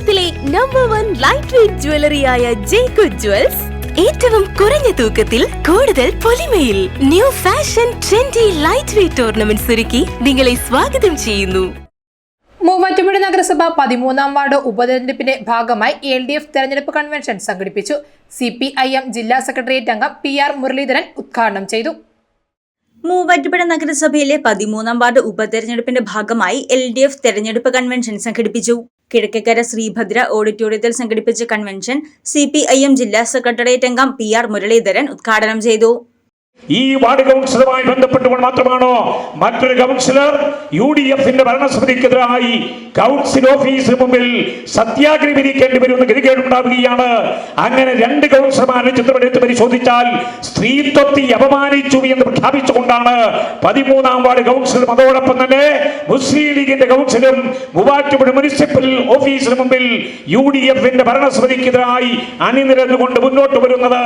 കേരളത്തിലെ number one light weight ജ്വല്ലറിയായ ജേക്കു jewels ഏറ്റവും കുറഞ്ഞ തൂക്കത്തിൽ കൂടുതൽ പൊലിമയിൽ new fashion trendy light weight ornaments ഒരുക്കി നിങ്ങളെ സ്വാഗതം ചെയ്യുന്നു. മൂവാറ്റുപുഴ നഗരസഭ പതിമൂന്നാം വാർഡ് ഉപതെരഞ്ഞെടുപ്പിന്റെ ഭാഗമായി എൽ ഡി എഫ് തെരഞ്ഞെടുപ്പ് കൺവെൻഷൻ സംഘടിപ്പിച്ചു. സി പി ഐ എം ജില്ലാ സെക്രട്ടേറിയറ്റ് അംഗം പി ആർ മുരളീധരൻ ഉദ്ഘാടനം ചെയ്തു. മൂവാറ്റുപുഴ നഗരസഭയിലെ പതിമൂന്നാം വാർഡ് ഉപതെരഞ്ഞെടുപ്പിന്റെ ഭാഗമായി എൽ ഡി എഫ് തെരഞ്ഞെടുപ്പ് കൺവെൻഷൻ സംഘടിപ്പിച്ചു. കിഴക്കേക്കര ശ്രീഭദ്ര ഓഡിറ്റോറിയത്തിൽ സംഘടിപ്പിച്ച കൺവെൻഷൻ സി ജില്ലാ സെക്രട്ടേറിയറ്റ് അംഗം പി ആർ മുരളീധരൻ ഉദ്ഘാടനം ചെയ്തു. ഈ വാർഡ് കൗൺസിലുമായി ബന്ധപ്പെട്ടുകൊണ്ട് മാത്രമാണോ മറ്റൊരു കൗൺസിലർ യു ഡി എഫിന്റെ ഭരണസമിതിക്കെതിരായി കൗൺസിൽ ഓഫീസിന് മുമ്പിൽ സത്യാഗ്രഹം ഇരിക്കേണ്ടി വരുമെന്ന് ഗതികേടുണ്ടാവുകയാണ്. അങ്ങനെ രണ്ട് കൗൺസിലർമാരെ ചിത്രമെടുത്ത് പരിശോധിച്ചാൽ സ്ത്രീത്വത്തെ അപമാനിച്ചു എന്ന് പ്രഖ്യാപിച്ചുകൊണ്ടാണ് പതിമൂന്നാം വാർഡ് കൗൺസിലും അതോടൊപ്പം തന്നെ മുസ്ലിം ലീഗിന്റെ കൗൺസിലും മൂവാറ്റുപുഴ മുനിസിപ്പൽ ഓഫീസിന് മുമ്പിൽ യു ഡി എഫിന്റെ ഭരണസമിതിക്കെതിരായി അണിനിരന്നുകൊണ്ട് മുന്നോട്ട് വരുന്നത്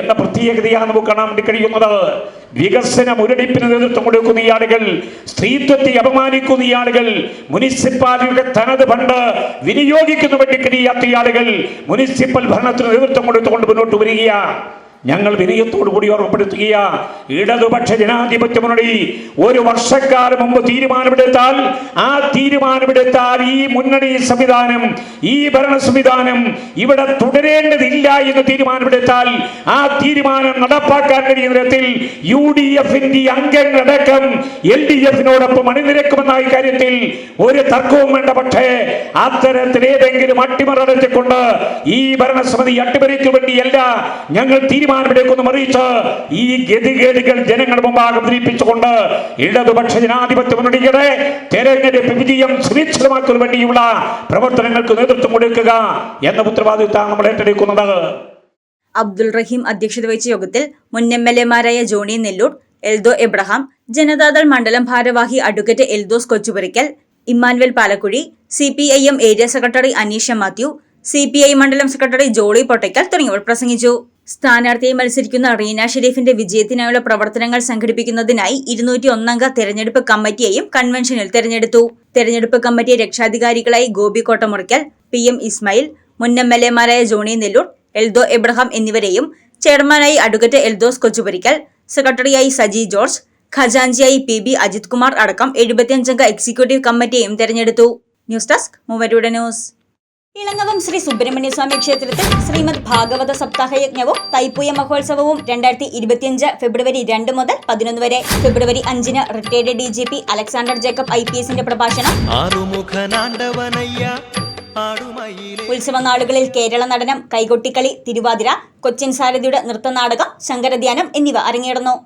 എന്ന പ്രത്യേകതയാണ് നമുക്ക് കാണാൻ വേണ്ടി കഴിയുന്നത്. വികസന മുരടിപ്പിന് നേതൃത്വം കൊടുക്കുന്ന ഈ ആളുകൾ സ്ത്രീത്വത്തെ അപമാനിക്കുന്ന ഈ ആളുകൾ മുനിസിപ്പാലിറ്റിയുടെ തനത് ഫണ്ട് വിനിയോഗിക്കുന്ന കഴിയാത്ത ഈ ആളുകൾ മുനിസിപ്പൽ ഭരണത്തിന് നേതൃത്വം കൊടുത്തുകൊണ്ട് മുന്നോട്ട് വരികയാണ് ഞങ്ങൾ വിനയത്തോടു കൂടി ഓർമ്മപ്പെടുത്തുക ഇടതുപക്ഷ ജനാധിപത്യ മുന്നണി ഒരു വർഷക്കാലം മുമ്പ് തീരുമാനമെടുത്താൽ ആ തീരുമാനമെടുത്താൽ ഈ മുന്നണി സംവിധാനം ഈ ഭരണ സംവിധാനം ഇവിടെ തുടരേണ്ടതില്ല എന്ന് തീരുമാനമെടുത്താൽ ആ തീരുമാനം നടപ്പാക്കാൻ കഴിയുന്ന തരത്തിൽ യു ഡി എഫിന്റെ അംഗങ്ങളടക്കം എൽ ഡി എഫിനോടൊപ്പം അണിനിരക്കുമെന്ന കാര്യത്തിൽ ഒരു തർക്കവും വേണ്ട. പക്ഷേ അത്തരത്തിൽ ഏതെങ്കിലും അട്ടിമറിച്ചുകൊണ്ട് ഈ ഭരണസമിതി അട്ടിമറിക്കു വേണ്ടിയല്ല ഞങ്ങൾ തീരുമാനമെടുക്കുന്നു അറിയിച്ച് ഈ ഗതികേടുകൾ ജനങ്ങൾ മുമ്പാകെ അവതരിപ്പിച്ചുകൊണ്ട് ഇടതുപക്ഷ ജനാധിപത്യ മുന്നണിയുടെ തെരഞ്ഞെടുപ്പ് വിജയം സുനിശ്ചിതമാക്കുന്നതിന് വേണ്ടിയുള്ള പ്രവർത്തനങ്ങൾക്ക് നേതൃത്വം കൊടുക്കുക എന്ന ഉത്തരവാദിത്തമാണ് നമ്മൾ ഏറ്റെടുക്കുന്നത്. അബ്ദുൾ റഹീം അധ്യക്ഷത വഹിച്ച യോഗത്തിൽ മുൻ എം എൽ എമാരായ ജോണി നെല്ലൂർ എൽദോ എബ്രഹാം ജനതാദൾ മണ്ഡലം ഭാരവാഹി advocate Eldhose Kochupurackal Immanuel Palakkuzhi C P I M area secretary Aneesha Mathew C P I മണ്ഡലം സെക്രട്ടറി ജോളി പൊട്ടയ്ക്കൽ തുടങ്ങിയവർ പ്രസംഗിച്ചു. സ്ഥാനാർത്ഥിയെ മത്സരിക്കുന്ന റീന ഷെരീഫിന്റെ വിജയത്തിനായുള്ള പ്രവർത്തനങ്ങൾ സംഘടിപ്പിക്കുന്നതിനായി ഇരുന്നൂറ്റി ഒന്നംഗ തെരഞ്ഞെടുപ്പ് കമ്മിറ്റിയെയും കൺവെൻഷനിൽ തെരഞ്ഞെടുത്തു. തെരഞ്ഞെടുപ്പ് കമ്മിറ്റി രക്ഷാധികാരികളായി ഗോപി കോട്ടമുറിക്കൽ പി എം ഇസ്മായിൽ മുൻ എം എൽ ജോണി നെല്ലൂർ എൽദോ എബ്രഹാം എന്നിവരെയും ചെയർമാനായി അഡ്വക്കേറ്റ് എൽദോസ് കൊച്ചുപുരിക്കൽ സെക്രട്ടറിയായി സജി ജോർജ് ഖജാൻജിയായി പി ബി അജിത് കുമാർ അടക്കം എഴുപത്തിയഞ്ചംഗ എക്സിക്യൂട്ടീവ് കമ്മിറ്റിയെയും തെരഞ്ഞെടുത്തു. ന്യൂസ് ഡെസ്ക് മൂവരുടെ ന്യൂസ്. ഇളങ്ങവം ശ്രീ സുബ്രഹ്മണ്യ സ്വാമി ക്ഷേത്രത്തിൽ ശ്രീമദ് ഭാഗവത സപ്താഹ യജ്ഞവും തൈപ്പൂയ മഹോത്സവവും രണ്ടായിരത്തി ഇരുപത്തിയഞ്ച് ഫെബ്രുവരി രണ്ട് മുതൽ പതിനൊന്ന് വരെ. ഫെബ്രുവരി അഞ്ചിന് retired D G P Alexander Jacob I P എസിന്റെ പ്രഭാഷണം. ഉത്സവ നാളുകളിൽ കേരള നടനം കൈകൊട്ടിക്കളി തിരുവാതിര കൊച്ചിൻ സാരഥിയുടെ നൃത്തനാടകം ശങ്കരധ്യാനം എന്നിവ അരങ്ങേറുന്നു.